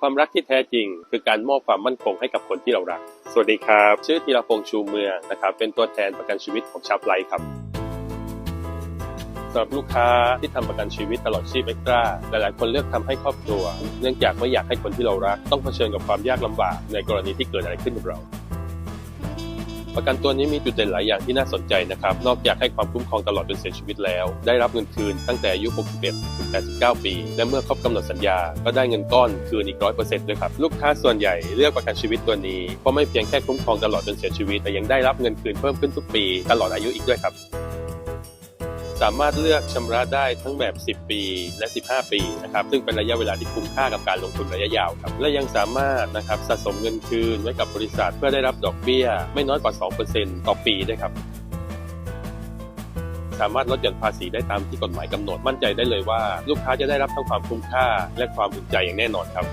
ความรักที่แท้จริง คือการมอบความมั่นคงให้กับคนที่เรารัก สวัสดีครับ ชื่อธีรพงษ์ชูเมืองนะครับ เป็นตัวแทนประกันชีวิตของชาบไลท์ครับสำหรับลูกค้าที่ทำประกันชีวิตตลอดชีพเอ็กตร้าหลายๆ คนเลือกทำให้ครอบครัว เนื่องจากไม่อยากให้คนที่เรารัก ต้องเผชิญกับความยากลำบากในกรณีที่เกิดอะไรขึ้นกับเรา ประกันตัวนี้มีจุดเด่นหลายอย่างที่น่าสนใจนะครับ นอกจากให้ความคุ้มครองตลอดจนเสียชีวิตแล้ว ได้รับเงินคืนตั้งแต่อายุ 61 ถึง 89 ปี และเมื่อครบกำหนดสัญญา ก็ได้เงินก้อนคืนอีก 100%ด้วยครับ ลูกค้าส่วนใหญ่เลือกประกันชีวิตตัวนี้ เพราะไม่เพียงแค่คุ้มครองตลอดจนเสียชีวิต แต่ยังได้รับเงินคืนเพิ่มขึ้นทุกปี ตลอดอายุอีกด้วยครับ สามารถเลือกชำระได้ทั้งแบบ 10 ปี และ 15 ปีนะครับซึ่งเป็นระยะเวลาที่คุ้มค่ากับการลงทุนระยะยาวครับและยังสามารถนะครับสะสมเงินคืนไว้กับบริษัท เพื่อได้รับดอกเบี้ย ไม่น้อยกว่า 2%ต่อปีด้วยครับสามารถลดหย่อนภาษีได้ตามที่กฎหมายกำหนดมั่นใจได้เลยว่า ลูกค้าจะได้รับทั้งความคุ้มค่าและความอุ่นใจอย่างแน่นอนครับ